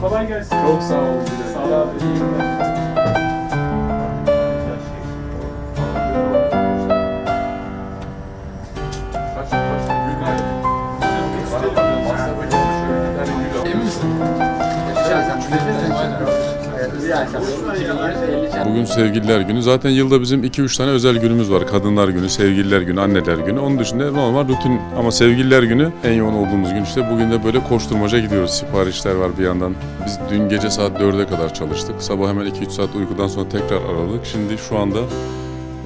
Kolay gelsin. Çok sağ olun. Sağ ol abi. iyi günler. Bugün Sevgililer Günü. Zaten yılda bizim 2-3 tane özel günümüz var. Kadınlar Günü, Sevgililer Günü, Anneler Günü. Onun dışında normal rutin ama Sevgililer Günü en yoğun olduğumuz gün işte. Bugün de böyle koşturmaca gidiyoruz. Siparişler var bir yandan. Biz dün gece saat 4'e kadar çalıştık. Sabah hemen 2-3 saat uykudan sonra tekrar aradık. Şimdi şu anda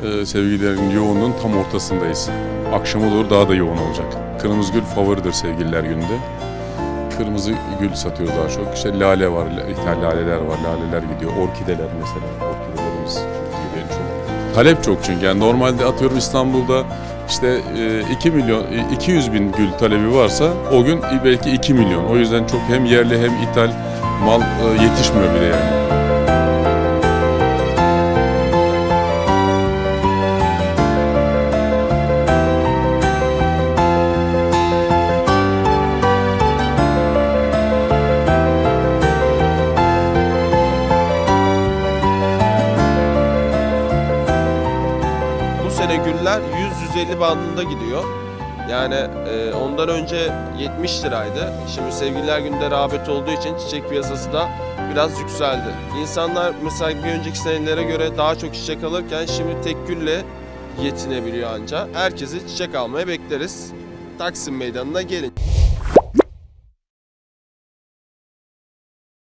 e, Sevgililer Günü yoğunluğun tam ortasındayız. Akşama doğru daha da yoğun olacak. Kırmızı gül favoridir Sevgililer Günü'nde. Kırmızı gül satıyoruz daha çok. İşte lale var, ithal laleler var, laleler gidiyor. Orkideler mesela, orkidelerimiz gidiyor en çok. Talep çok çünkü. Yani normalde atıyorum İstanbul'da işte e, 2 milyon, e, 200 bin gül talebi varsa o gün belki 2 milyon. O yüzden çok hem yerli hem ithal mal e, yetişmiyor bile yani. Sene güller 100-150 bandında gidiyor. Yani e, ondan önce 70 liraydı. Şimdi Sevgililer Günü'nde rağbet olduğu için çiçek piyasası da biraz yükseldi. İnsanlar mesela bir önceki senelere göre daha çok çiçek alırken şimdi tek gülle yetinebiliyor anca. Herkesi çiçek almaya bekleriz. Taksim Meydanı'na gelin.